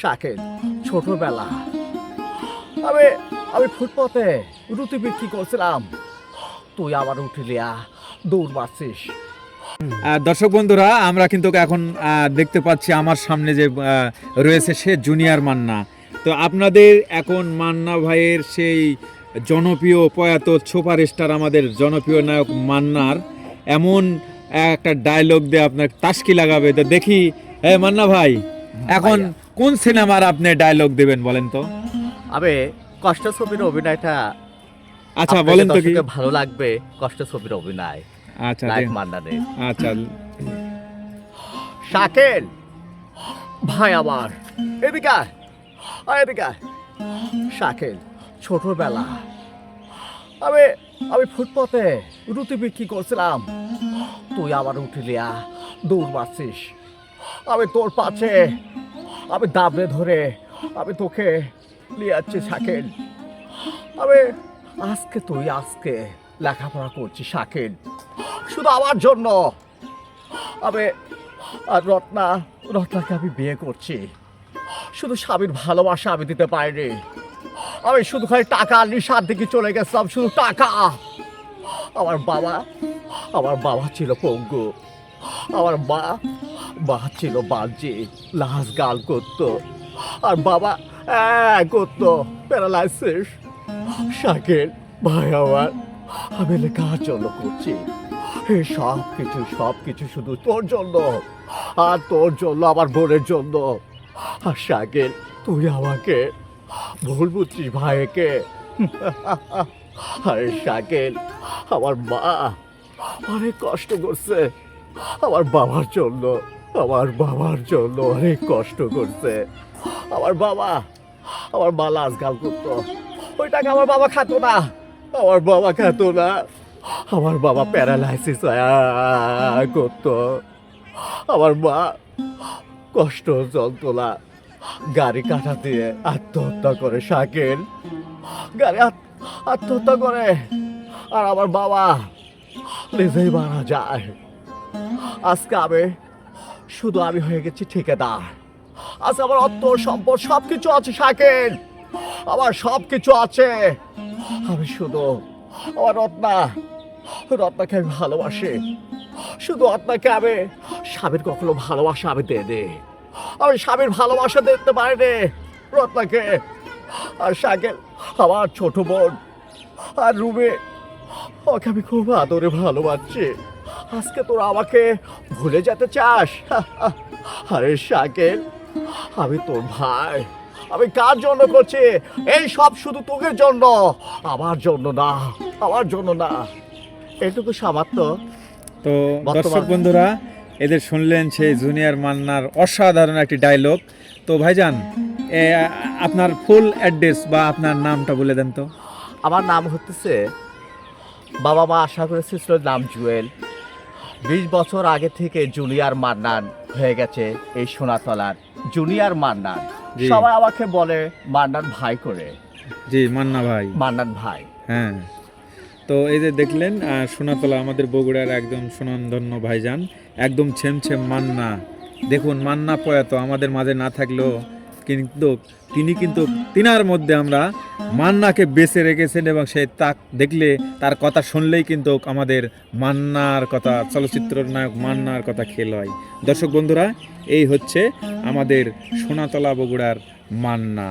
শাকের ছোটবেলা। আমি আমি ফুটপথে রুটি বিক্রি করছিলাম। তুই আবার উঠিলিয়া দৌড় মারছিস। দর্শক বন্ধুরা, আমরা কিন্তু এখন দেখতে পাচ্ছি আমার সামনে যে রয়েছে সে জুনিয়র মান্না। তো আপনাদের এখন মান্না ভাইয়ের সেই জনপ্রিয় প্রয়াত সুপার স্টার আমাদের জনপ্রিয় নায়ক মান্নার এমন একটা ডায়লগ দিয়ে আপনার তাস্কি লাগাবে। তো দেখি হ্যাঁ মান্না ভাই, এখন। কোন সিনেমার আপনি ডায়লগ দেবেন বলেন তো? আমি কষ্ট ছবির অভিনয়টা আচ্ছা বলেন তো কি? ভালো লাগবে কষ্ট ছবির অভিনয়। আচ্ছা লাইক দেন। মান্নানের আচ্ছা। শাকেল! ভাই আমার এদিকে আয়, এদিকে। শাকেল ছোটবেলা। আমি আমি ফুটপথে রুটি বিক্রি করছিলাম। তুই আবার উঠিলিয়া দৌড় মারছিস। আমি তোর পাশে আমি দাবড়ে ধরে আমি তোকে নিয়ে যাচ্ছি শাকেল। আমি আজকে তুই আজকে লেখাপড়া করছি শাকেল। শুধু আমার জন্য। আমি আর রত্না, রত্নাকে আমি বিয়ে করছি। শুধু স্বামীর ভালোবাসা আমি দিতে পারিনি। আমি শুধু খালি টাকা নিশার দিকে চলে গেছিলাম, শুধু টাকা। আমার বাবা আমার বাবা ছিল পঙ্গু। আমার মা মা ছিল বাঞ্জি লাশ গাল করতো। আর বাবা হ্যাঁ করতো। প্যারালাইসিস। শাকের ভাই আমার, আমি লেখার জন্য করছি? সব কিছু সব কিছু শুধু তোর জন্য। আর তোর জন্য, আমার বোনের জন্য। আর শাকের, তুই আমাকে, ভুল বুঝছিস ভাইকে। আরে শাকেল আমার মা অনেক কষ্ট করছে, আমার বাবার জন্য। আমার বাবার জন্য অনেক কষ্ট করছে। আমার বাবা, আমার মা লাশ গাল করতো। ওই টাকা আমার বাবা খাতো না। আমার বাবা খাতো না। আমার বাবা প্যারালাইসিস করতো। আমার মা কষ্ট, যন্ত্রণা, গাড়ি কাটা দিয়ে আত্মহত্যা করে শাকেল। গাড়ি আত- আত্মহত্যা করে। আর আমার বাবা নিজেই মারা যায়। আজকে আমি শুধু আমি হয়ে গেছি ঠিকাদার। আজ আমার অর্থ, সম্পদ সব কিছু আছে, শাকেল। আমার সব কিছু আছে। আমি শুধু আমার রত্না, রত্নাকে আমি ভালোবাসি। শুধু রত্নাকে আমি, স্বামীর কখনো ভালোবাসা আমি দে দে আমি স্বামীর ভালোবাসা দেখতে রে রত্নাকে। আর শাকেল, আমার ছোট বোন। আর রুমে, ওকে আমি খুব আদরে ভালোবাসছি আজকে তোরা আমাকে ভুলে যেতে চাস? আরে শাকেল আমি তোর ভাই। আমি কার জন্য করছি? এই সব শুধু তোকে জন্য। আমার জন্য না আমার জন্য না। এটুকু সামাত্য তো দর্শক বন্ধুরা এদের শুনলেন সেই জুনিয়র মান্নার অসাধারণ একটি ডায়লগ তো ভাইজান আপনার ফুল অ্যাড্রেস বা আপনার নামটা বলে দেন তো। আমার নাম হতেছে বাবা মা আশা করেছিল নাম জুয়েল। বিশ বছর আগে থেকে জুনিয়র মান্নান হয়ে গেছে এই সোনাতলার জুনিয়র মান্নান। সবাই আমাকে বলে মান্নান ভাই করে। জি মান্না ভাই। মান্নান ভাই। হ্যাঁ। তো এই যে দেখলেন আহ, সোনাতলা আমাদের বগুড়ার একদম সুনামধন্য ভাইজান একদম ছেম ছেম মান্না। দেখুন মান্না প্রয়াত আমাদের মাঝে না থাকলেও কিন্তু তিনি কিন্তু তিনার মধ্যে আমরা মান্নাকে বেছে রেখেছেন এবং সে তাক দেখলে তার কথা শুনলেই কিন্তু আমাদের মান্নার কথা চলচ্চিত্র নায়ক মান্নার কথা খেল হয়। দর্শক বন্ধুরা, এই হচ্ছে আমাদের সোনাতলা বগুড়ার মান্না।